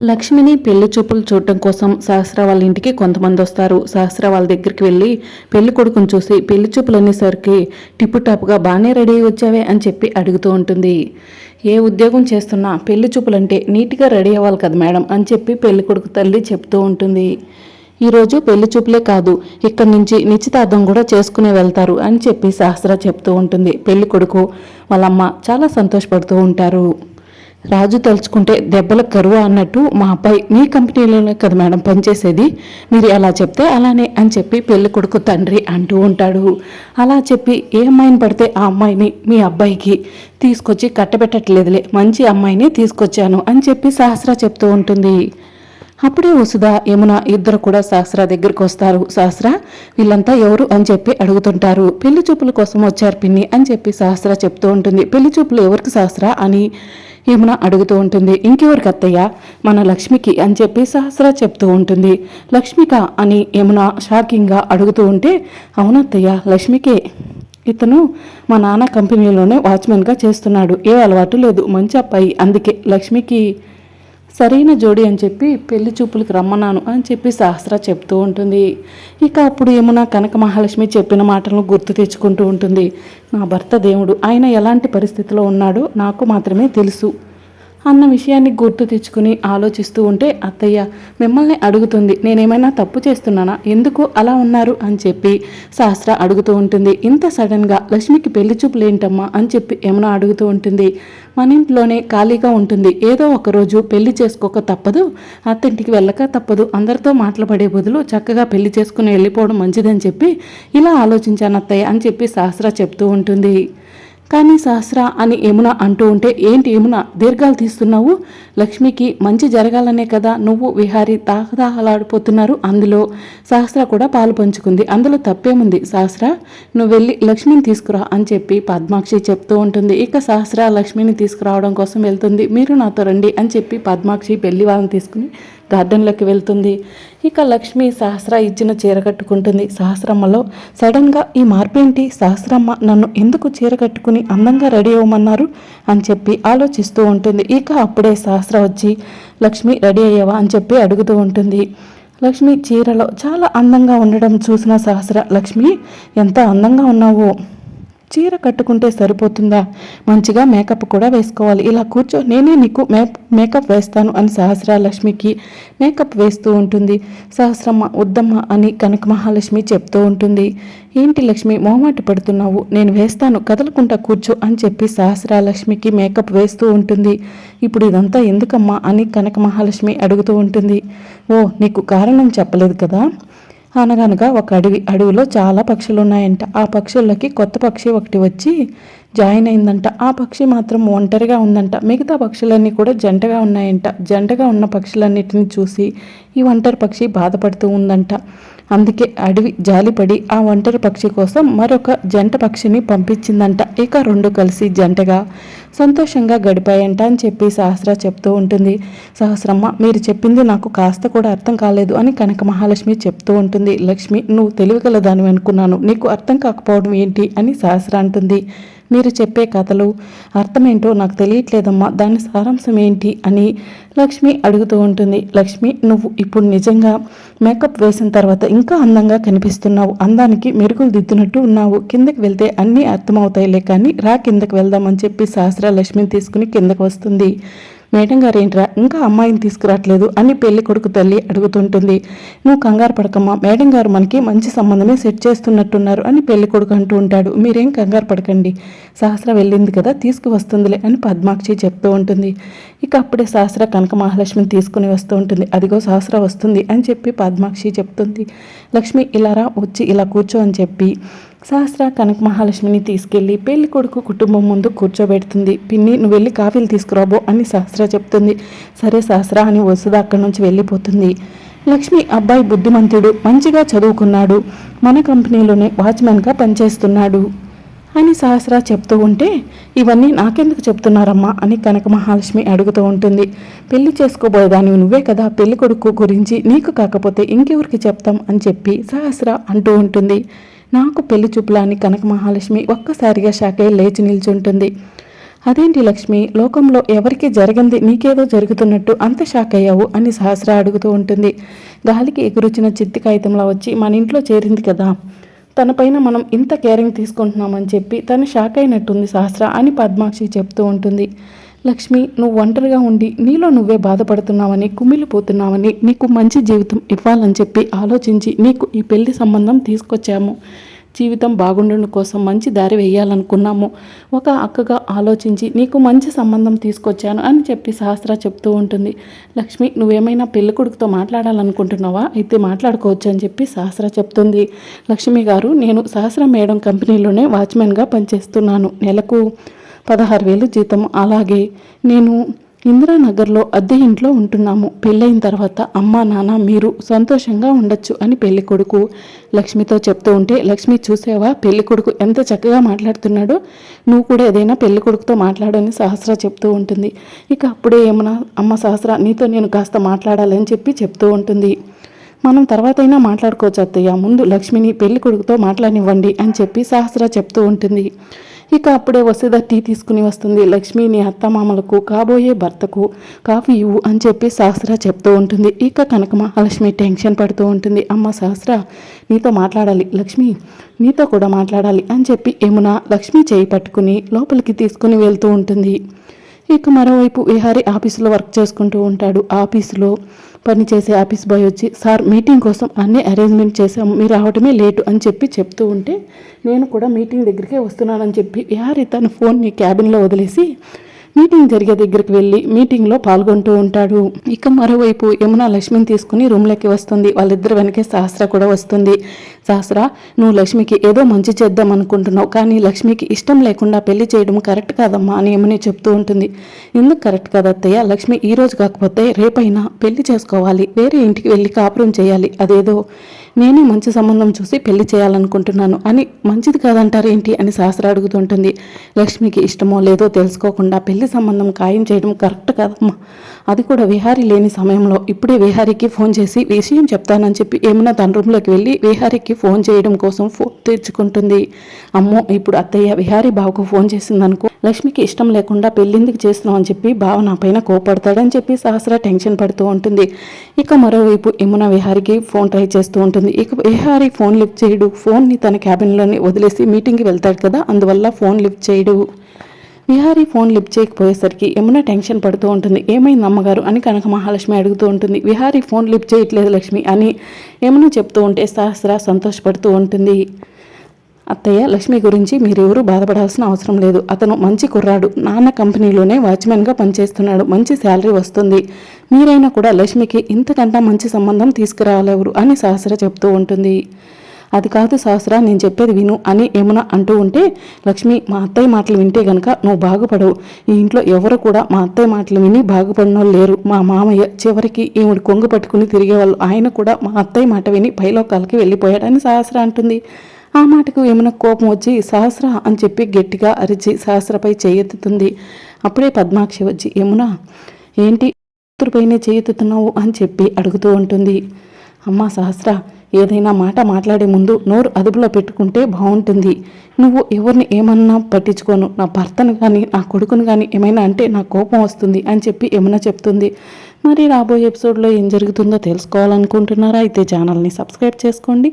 లక్ష్మిని పెళ్ళి చూపులు చూడటం కోసం సహస్ర వాళ్ళ ఇంటికి కొంతమంది వస్తారు. సహస్ర వాళ్ళ దగ్గరికి వెళ్ళి పెళ్ళి కొడుకుని చూసి పెళ్ళి చూపులు అనేసరికి టిప్పుటాప్గా బాగానే రెడీ అయ్యి వచ్చావే అని చెప్పి అడుగుతూ ఉంటుంది. ఏ ఉద్యోగం చేస్తున్నా పెళ్ళి చూపులంటే నీట్గా రెడీ అవ్వాలి కదా మేడం అని చెప్పి పెళ్ళి కొడుకు తల్లి చెప్తూ ఉంటుంది. ఈరోజు పెళ్ళి చూపులే కాదు ఇక్కడి నుంచి నిశ్చితార్థం కూడా చేసుకునే వెళ్తారు అని చెప్పి సహస్ర చెప్తూ ఉంటుంది. పెళ్ళి కొడుకు వాళ్ళమ్మ చాలా సంతోషపడుతూ ఉంటారు. రాజు తలుచుకుంటే దెబ్బల కరువు అన్నట్టు మా అబ్బాయి మీ కంపెనీలోనే కదా మేడం పనిచేసేది? మీరు ఎలా చెప్తే అలానే అని చెప్పి పెళ్ళి కొడుకు తండ్రి అంటూ ఉంటాడు. అలా చెప్పి ఏ అమ్మాయిని పడితే ఆ అమ్మాయిని మీ అబ్బాయికి తీసుకొచ్చి కట్టబెట్టట్లేదులే మంచి అమ్మాయిని తీసుకొచ్చాను అని చెప్పి సహస్ర చెప్తూ ఉంటుంది. అప్పుడే వసుధ యమున ఇద్దరు కూడా సహస్ర దగ్గరికి వస్తారు. సహస్ర వీళ్ళంతా ఎవరు అని చెప్పి అడుగుతుంటారు. పెళ్ళి చూపుల కోసం వచ్చారు పిన్ని అని చెప్పి సహస్ర చెప్తూ ఉంటుంది. పెళ్ళి చూపులు ఎవరికి సహస్ర అని యమున అడుగుతూ ఉంటుంది ఇంకెవరికి అత్తయ్య మన లక్ష్మికి అని చెప్పి సహస్ర చెప్తూ ఉంటుంది. లక్ష్మిక అని యమున షాకింగ్గా అడుగుతూ ఉంటే అవునత్తయ్య లక్ష్మికే. ఇతను మా నాన్న కంపెనీలోనే వాచ్మెన్గా చేస్తున్నాడు. ఏ అలవాటు లేదు. మంచి అబ్బాయి. అందుకే లక్ష్మికి సరైన జోడి అని చెప్పి పెళ్ళి చూపులకు రమ్మన్నాను అని చెప్పి సహస్ర చెప్తూ ఉంటుంది. ఇక అప్పుడు ఏమునా కనక మహాలక్ష్మి చెప్పిన మాటలను గుర్తు తెచ్చుకుంటూ ఉంటుంది. నా భర్త దేవుడు ఆయన ఎలాంటి పరిస్థితిలో ఉన్నాడో నాకు మాత్రమే తెలుసు. అన్న విషయాన్ని గుర్తు తెచ్చుకుని ఆలోచిస్తూ ఉంటే అత్తయ్య మిమ్మల్ని అడుగుతుంది నేనేమైనా తప్పు చేస్తున్నానా? ఎందుకు అలా ఉన్నారు? అని చెప్పి శాస్త్ర అడుగుతూ ఉంటుంది. ఇంత సడన్గా లక్ష్మికి పెళ్ళి చూపులు ఏంటమ్మా అని చెప్పి ఏమైనా అడుగుతూ ఉంటుంది. మన ఇంట్లోనే ఖాళీగా ఉంటుంది. ఏదో ఒకరోజు పెళ్ళి చేసుకోక తప్పదు అత్తింటికి వెళ్ళక తప్పదు. అందరితో మాట్లాడే బదులు చక్కగా పెళ్ళి చేసుకుని వెళ్ళిపోవడం మంచిదని చెప్పి ఇలా ఆలోచించాను అత్తయ్య అని చెప్పి శాస్త్ర చెప్తూ ఉంటుంది. కానీ సహస్ర అని యమున అంటూ ఉంటే ఏంటి యమున దీర్ఘాలు తీస్తున్నావు? లక్ష్మికి మంచి జరగాలనే కదా నువ్వు విహారి దాహదాహలాడిపోతున్నారు అందులో. సహస్ర కూడా పాలు పంచుకుంది. అందులో తప్పేముంది సహస్ర? నువ్వు వెళ్ళి లక్ష్మిని తీసుకురా అని చెప్పి పద్మాక్షి చెప్తూ ఉంటుంది. ఇక సహస్ర లక్ష్మిని తీసుకురావడం కోసం వెళ్తుంది. మీరు నాతో రండి అని చెప్పి పద్మాక్షి పెళ్ళి వాళ్ళని తీసుకుని గార్డెన్లోకి వెళ్తుంది. ఇక లక్ష్మి సహస్ర ఇచ్చిన చీర కట్టుకుంటుంది. సహస్రమ్మలో సడన్గా ఈ మార్పేంటి? సహస్రమ్మ నన్ను ఎందుకు చీర కట్టుకుని అందంగా రెడీ అవ్వమన్నారు? అని చెప్పి ఆలోచిస్తూ ఉంటుంది. ఇక అప్పుడే సహస్ర వచ్చి లక్ష్మి రెడీ అయ్యావా? అని చెప్పి అడుగుతూ ఉంటుంది. లక్ష్మి చీరలో చాలా అందంగా ఉండడం చూసిన సహస్ర లక్ష్మి ఎంత అందంగా ఉన్నావో? చీర కట్టుకుంటే సరిపోతుందా? మంచిగా మేకప్ కూడా వేసుకోవాలి. ఇలా కూర్చో నేనే నీకు మే మేకప్ వేస్తాను అని సహస్ర లక్ష్మికి మేకప్ వేస్తూ ఉంటుంది. సహస్రమ్మ వద్దమ్మ అని కనక మహాలక్ష్మి చెప్తూ ఉంటుంది. ఏంటి లక్ష్మి మొహమాట పడుతున్నావు? నేను వేస్తాను కదలకుండా కూర్చో అని చెప్పి సహస్ర లక్ష్మికి మేకప్ వేస్తూ ఉంటుంది. ఇప్పుడు ఇదంతా ఎందుకమ్మా అని కనక మహాలక్ష్మి అడుగుతూ ఉంటుంది. ఓ నీకు కారణం చెప్పలేదు కదా? అనగనగా ఒక అడవి అడవిలో చాలా పక్షులు ఉన్నాయంట ఆ పక్షులకి కొత్త పక్షి ఒకటి వచ్చి జాయిన్ అయిందంట. ఆ పక్షి మాత్రం ఒంటరిగా ఉందంట. మిగతా పక్షులన్నీ కూడా జంటగా ఉన్నాయంట. జంటగా ఉన్న పక్షులన్నిటిని చూసి ఈ ఒంటరి పక్షి బాధపడుతూ ఉందంట. అందుకే అడవి జాలిపడి ఆ ఒంటరి పక్షి కోసం మరొక జంట పక్షిని పంపించిందంట. ఇక రెండు కలిసి జంటగా సంతోషంగా గడిపాయంట అని చెప్పి సహస్ర చెప్తూ ఉంటుంది. సహస్రమ్మ మీరు చెప్పింది నాకు కాస్త కూడా అర్థం కాలేదు అని కనక మహాలక్ష్మి చెప్తూ ఉంటుంది. లక్ష్మి నువ్వు తెలివిగలదాని అనుకున్నాను. నీకు అర్థం కాకపోవడం ఏంటి? అని సహస్ర అంటుంది. మీరు చెప్పే కథలు అర్థమేంటో నాకు తెలియట్లేదమ్మా దాని సారాంశం ఏంటి అని లక్ష్మి అడుగుతూ ఉంటుంది. లక్ష్మి నువ్వు ఇప్పుడు నిజంగా మేకప్ వేసిన తర్వాత ఇంకా అందంగా కనిపిస్తున్నావు. అందానికి మెరుగులు దిద్దునట్టు ఉన్నావు. కిందకి వెళ్తే అన్నీ అర్థమవుతాయిలే కానీ రా కిందకి వెళ్దామని చెప్పి సహస్ర లక్ష్మిని తీసుకుని కిందకు వస్తుంది. మేడం గారు ఏంట్రా ఇంకా అమ్మాయిని తీసుకురావట్లేదు అని పెళ్ళి కొడుకు తల్లి అడుగుతుంటుంది. నువ్వు కంగారు పడకమ్మా మేడం గారు మనకి మంచి సంబంధమే సెట్ చేస్తున్నట్టున్నారు అని పెళ్ళి కొడుకు అంటూ ఉంటాడు. మీరేం కంగారు పడకండి సహస్ర వెళ్ళింది కదా తీసుకువస్తుందిలే అని పద్మాక్షి చెప్తూ ఉంటుంది. ఇక అప్పుడే సహస్ర కనక మహాలక్ష్మిని తీసుకుని వస్తూ ఉంటుంది. అదిగో సహస్ర వస్తుంది అని చెప్పి పద్మాక్షి చెప్తుంది. లక్ష్మి ఇలా రా వచ్చి ఇలా కూర్చో అని చెప్పి సహస్ర కనక మహాలక్ష్మిని తీసుకెళ్ళి పెళ్ళి కొడుకు కుటుంబం ముందు కూర్చోబెడుతుంది. పిన్ని నువ్వు వెళ్ళి కాఫీలు తీసుకురాబో అని సహస్ర చెప్తుంది. సరే సహస్ర అని వసుధ అక్కడి నుంచి వెళ్ళిపోతుంది. లక్ష్మి అబ్బాయి బుద్ధిమంతుడు మంచిగా చదువుకున్నాడు మన కంపెనీలోనే వాచ్మెన్గా పనిచేస్తున్నాడు అని సహస్ర చెప్తూ ఉంటే ఇవన్నీ నాకెందుకు చెప్తున్నారమ్మా అని కనక మహాలక్ష్మి అడుగుతూ ఉంటుంది. పెళ్ళి చేసుకోబోయేదాని నువ్వే కదా పెళ్ళి కొడుకు గురించి నీకు కాకపోతే ఇంకెవరికి చెప్తాం అని చెప్పి సహస్ర అంటూ ఉంటుంది. నాకు పెళ్ళి చూపులా అని కనక మహాలక్ష్మి ఒక్కసారిగా షాకై లేచి నిల్చుంటుంది. అదేంటి లక్ష్మి? లోకంలో ఎవరికి జరిగింది నీకేదో జరుగుతున్నట్టు అంత షాక్ అయ్యావు? అని సహస్ర అడుగుతూ ఉంటుంది. గాలికి ఎగురొచ్చిన చిత్తి కాగితంలా వచ్చి మన ఇంట్లో చేరింది కదా. తనపైన మనం ఇంత కేరింగ్ తీసుకుంటున్నామని చెప్పి తను షాక్ అయినట్టుంది సహస్ర అని పద్మాక్షి చెప్తూ ఉంటుంది. లక్ష్మి నువ్వు ఒంటరిగా ఉండి నీలో నువ్వే బాధపడుతున్నావని కుమిలిపోతున్నావని నీకు మంచి జీవితం ఇవ్వాలని చెప్పి ఆలోచించి నీకు ఈ పెళ్ళి సంబంధం తీసుకొచ్చాము. జీవితం బాగుండడం కోసం మంచి దారి వేయాలనుకున్నాము. ఒక అక్కగా ఆలోచించి నీకు మంచి సంబంధం తీసుకొచ్చాను అని చెప్పి సహస్ర చెప్తూ ఉంటుంది. లక్ష్మి నువ్వేమైనా పెళ్ళి కొడుకుతో మాట్లాడాలనుకుంటున్నావా? అయితే మాట్లాడుకోవచ్చు అని చెప్పి సహస్ర చెప్తుంది. లక్ష్మి గారు నేను సహస్ర మేడం కంపెనీలోనే వాచ్మెన్గా పనిచేస్తున్నాను. నెలకు పదహారు వేలు జీతం. అలాగే నేను ఇందిరానగర్లో అద్దె ఇంట్లో ఉంటున్నాము. పెళ్ళైన తర్వాత అమ్మ నాన్న మీరు సంతోషంగా ఉండొచ్చు అని పెళ్ళి కొడుకు లక్ష్మితో చెప్తూ ఉంటే లక్ష్మి చూసేవా? పెళ్ళి కొడుకు ఎంత చక్కగా మాట్లాడుతున్నాడో? నువ్వు కూడా ఏదైనా పెళ్ళి కొడుకుతో మాట్లాడని సహస్ర చెప్తూ ఉంటుంది. ఇక అప్పుడే ఏమన్నా అమ్మ సహస్ర నీతో నేను కాస్త మాట్లాడాలని చెప్పి చెప్తూ ఉంటుంది. మనం తర్వాత అయినా మాట్లాడుకోవచ్చు అత్తయ్య. ముందు లక్ష్మిని పెళ్ళి కొడుకుతో మాట్లాడినివ్వండి అని చెప్పి సహస్ర చెప్తూ ఉంటుంది. ఇక అప్పుడే వసుధ టీ తీసుకుని వస్తుంది. లక్ష్మి నీ అత్తమామలకు కాబోయే భర్తకు కాఫీ ఇవ్వు అని చెప్పి సహస్ర చెప్తూ ఉంటుంది. ఇక కనుక మహాలక్ష్మి టెన్షన్ పడుతూ ఉంటుంది. అమ్మ సహస్ర నీతో మాట్లాడాలి. లక్ష్మి నీతో కూడా మాట్లాడాలి అని చెప్పి యమున లక్ష్మి చేయి పట్టుకుని లోపలికి తీసుకుని వెళ్తూ ఉంటుంది. ఇక మరోవైపు విహారీ ఆఫీసులో వర్క్ చేసుకుంటూ ఉంటాడు. ఆఫీసులో పనిచేసే ఆఫీస్ బాయ్ వచ్చి సార్ మీటింగ్ కోసం అన్ని అరేంజ్మెంట్ చేశాము మీరు రావటమే లేటు అని చెప్పి చెప్తూ ఉంటే నేను కూడా మీటింగ్ దగ్గరికే వస్తున్నానని చెప్పి విహారీ తన ఫోన్ని క్యాబిన్లో వదిలేసి మీటింగ్ జరిగే దగ్గరికి వెళ్ళి మీటింగ్లో పాల్గొంటూ ఉంటాడు. ఇక మరోవైపు యమున లక్ష్మిని తీసుకుని రూమ్లోకి వస్తుంది. వాళ్ళిద్దరు వెనకే సహస్ర కూడా వస్తుంది. సహస్ర నువ్వు లక్ష్మికి ఏదో మంచి చేద్దాం అనుకుంటున్నావు కానీ లక్ష్మికి ఇష్టం లేకుండా పెళ్ళి చేయడం కరెక్ట్ కాదమ్మా అని యముని చెప్తూ ఉంటుంది. ఎందుకు కరెక్ట్ కాదు అత్తయ్య? లక్ష్మి ఈ రోజు కాకపోతే రేపైనా పెళ్ళి చేసుకోవాలి. వేరే ఇంటికి వెళ్ళి కాపురం చేయాలి. అదేదో నేనే మంచి సంబంధం చూసి పెళ్ళి చేయాలనుకుంటున్నాను అని మంచిది కాదంటారు ఏంటి అని శాస్త్ర అడుగుతుంటుంది లక్ష్మికి ఇష్టమో లేదో తెలుసుకోకుండా పెళ్ళి సంబంధం ఖాయం చేయడం కరెక్ట్ కాదమ్మా. అది కూడా విహారీ లేని సమయంలో ఇప్పుడే విహారీకి ఫోన్ చేసి విషయం చెప్తానని చెప్పి ఏమైనా తన రూమ్లోకి వెళ్ళి విహారీకి ఫోన్ చేయడం కోసం ఫోన్ తెచ్చుకుంటుంది అమ్మో ఇప్పుడు అత్తయ్య విహారీ బావకు ఫోన్ చేసిందనుకో లక్ష్మికి ఇష్టం లేకుండా పెళ్ళిందుకు చేస్తున్నాం అని చెప్పి బావ నా పైన కోపడతాడని చెప్పి సహస్ర టెన్షన్ పడుతూ ఉంటుంది. ఇక మరోవైపు యమున విహారికి ఫోన్ ట్రై చేస్తూ ఉంటుంది. ఇక విహారి ఫోన్ లిఫ్ట్ చేయడు. ఫోన్ని తన క్యాబిన్లోనే వదిలేసి మీటింగ్కి వెళ్తాడు కదా అందువల్ల ఫోన్ లిఫ్ట్ చేయడు. విహారీ ఫోన్ లిఫ్ట్ చేయకపోయేసరికి యమున టెన్షన్ పడుతూ ఉంటుంది. ఏమైంది అమ్మగారు అని కనక మహాలక్ష్మి అడుగుతూ ఉంటుంది. విహారీ ఫోన్ లిఫ్ట్ చేయట్లేదు లక్ష్మి అని యమున చెప్తూ ఉంటే సహస్ర సంతోషపడుతూ ఉంటుంది. అత్తయ్య లక్ష్మి గురించి మీరెవరూ బాధపడాల్సిన అవసరం లేదు. అతను మంచి కుర్రాడు. నాన్న కంపెనీలోనే వాచ్మెన్గా పనిచేస్తున్నాడు. మంచి శాలరీ వస్తుంది. మీరైనా కూడా లక్ష్మికి ఇంతకంటే మంచి సంబంధం తీసుకురాలేవరు అని సహస్ర చెప్తూ ఉంటుంది. అది కాదు సహస్ర నేను చెప్పేది విను అని యమున అంటూ ఉంటే లక్ష్మి మా అత్తయ్య మాటలు వింటే గనక నువ్వు బాగుపడవు. ఈ ఇంట్లో ఎవరు కూడా మా అత్తయ్య మాటలు విని బాగుపడిన వాళ్ళు లేరు. మా మామయ్య చివరికి ఈవిడ కొంగు పట్టుకుని తిరిగేవాళ్ళు. ఆయన కూడా మా అత్తయ్య మాట విని పైలోకాలకి వెళ్ళిపోయాడని సహస్ర అంటుంది. ఆ మాటకు యమున కోపం వచ్చి సహస్ర అని చెప్పి గట్టిగా అరిచి సహస్రపై చేయెత్తుతుంది. అప్పుడే పద్మాక్షి వచ్చి యమున ఏంటి కూతురుపైనే చేయెత్తుతున్నావు? అని చెప్పి అడుగుతూ ఉంటుంది. అమ్మా సహస్ర ఏదైనా మాట మాట్లాడే ముందు నోరు అదుపులో పెట్టుకుంటే బాగుంటుంది నువ్వు ఎవరిని ఏమన్నా పట్టించుకోను. నా భర్తను కానీ నా కొడుకును కానీ ఏమైనా అంటే నా కోపం వస్తుంది అని చెప్పి ఏమైనా చెప్తుంది. మరి రాబోయే ఎపిసోడ్లో ఏం జరుగుతుందో తెలుసుకోవాలనుకుంటున్నారా? అయితే ఛానల్ని సబ్స్క్రైబ్ చేసుకోండి.